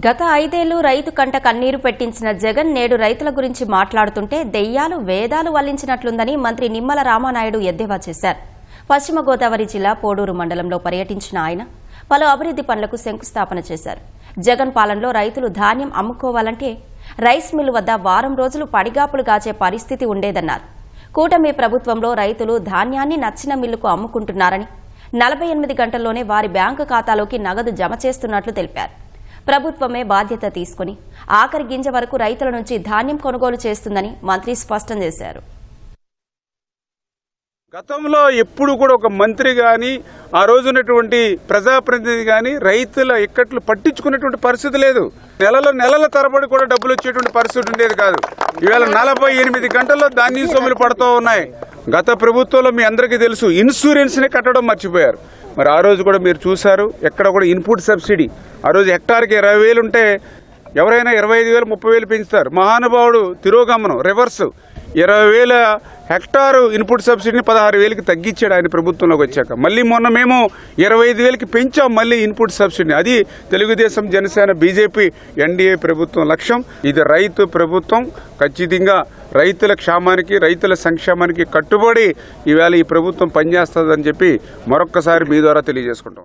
గత ఐదేళ్ళు రైతు కంట కన్నీరు పెట్టించిన జగన్ నేడు రైతుల గురించి మాట్లాడుతుంటే దెయ్యాలు వేదాలు వల్లించినట్లుందని మంత్రి నిమ్మల రామానాయుడు ఎద్దేవా చేశారు. పశ్చిమ గోదావరి జిల్లా పోడూరు మండలంలో పర్యటించిన ఆయన పలు అభివృద్ది పనులకు శంకుస్థాపన చేశారు. జగన్ పాలనలో రైతులు ధాన్యం అమ్ముకోవాలంటే రైస్ మిల్లు వద్ద వారం రోజులు పడిగాపులు గాచే పరిస్థితి ఉండేదన్నారు. కూటమి ప్రభుత్వంలో రైతులు ధాన్యాన్ని నచ్చిన మిల్లుకు అమ్ముకుంటున్నారని నలభై ఎనిమిది గంటల్లోనే వారి బ్యాంకు ఖాతాలోకి నగదు జమ చేస్తున్నట్లు తెలిపారు. ప్రభుత్వమే బాధ్యత తీసుకుని ఆఖరి గింజ వరకు రైతుల నుంచి ధాన్యం కొనుగోలు చేస్తుందని మంత్రి స్పష్టం చేశారు. గతంలో ఎప్పుడు కూడా ఒక మంత్రి కానీ ఆ రోజునటువంటి ప్రజాప్రతినిధి కానీ రైతుల ఇక్కట్లు పట్టించుకున్నటువంటి పరిస్థితి లేదు. నెలలో నెలల తరబడి కూడా డబ్బులు వచ్చేటువంటి పరిస్థితి ఉండేది కాదు. ఈవేళ నలభై ఎనిమిది గంటల్లో ధాన్యం సొమ్ములు పడుతూ ఉన్నాయి. గత ప్రభుత్వంలో మీ అందరికీ తెలుసు ఇన్సూరెన్స్ని కట్టడం మర్చిపోయారు. మరి ఆ రోజు కూడా మీరు చూశారు ఎక్కడ కూడా ఇన్పుట్ సబ్సిడీ. ఆ రోజు హెక్టార్కి ఇరవై వేలు ఉంటే ఎవరైనా ఇరవై ఐదు వేలు ముప్పై వేలు పెంచుతారు. మహానుభావుడు తిరోగమనం రివర్స్. ఇరవై వేల హెక్టారు ఇన్పుట్ సబ్సిడీని పదహారు వేలకి తగ్గించాడు ఆయన ప్రభుత్వంలోకి వచ్చాక. మళ్ళీ మొన్న మేము ఇరవై ఐదు వేలకి పెంచాం మళ్ళీ ఇన్పుట్ సబ్సిడీని. అది తెలుగుదేశం జనసేన బీజేపీ ఎన్డీఏ ప్రభుత్వం లక్ష్యం. ఇది రైతు ప్రభుత్వం. ఖచ్చితంగా రైతుల క్షేమానికి రైతుల సంక్షేమానికి కట్టుబడి ఈవేళ ఈ ప్రభుత్వం పనిచేస్తుందని చెప్పి మరొక్కసారి మీ ద్వారా తెలియజేసుకుంటాం.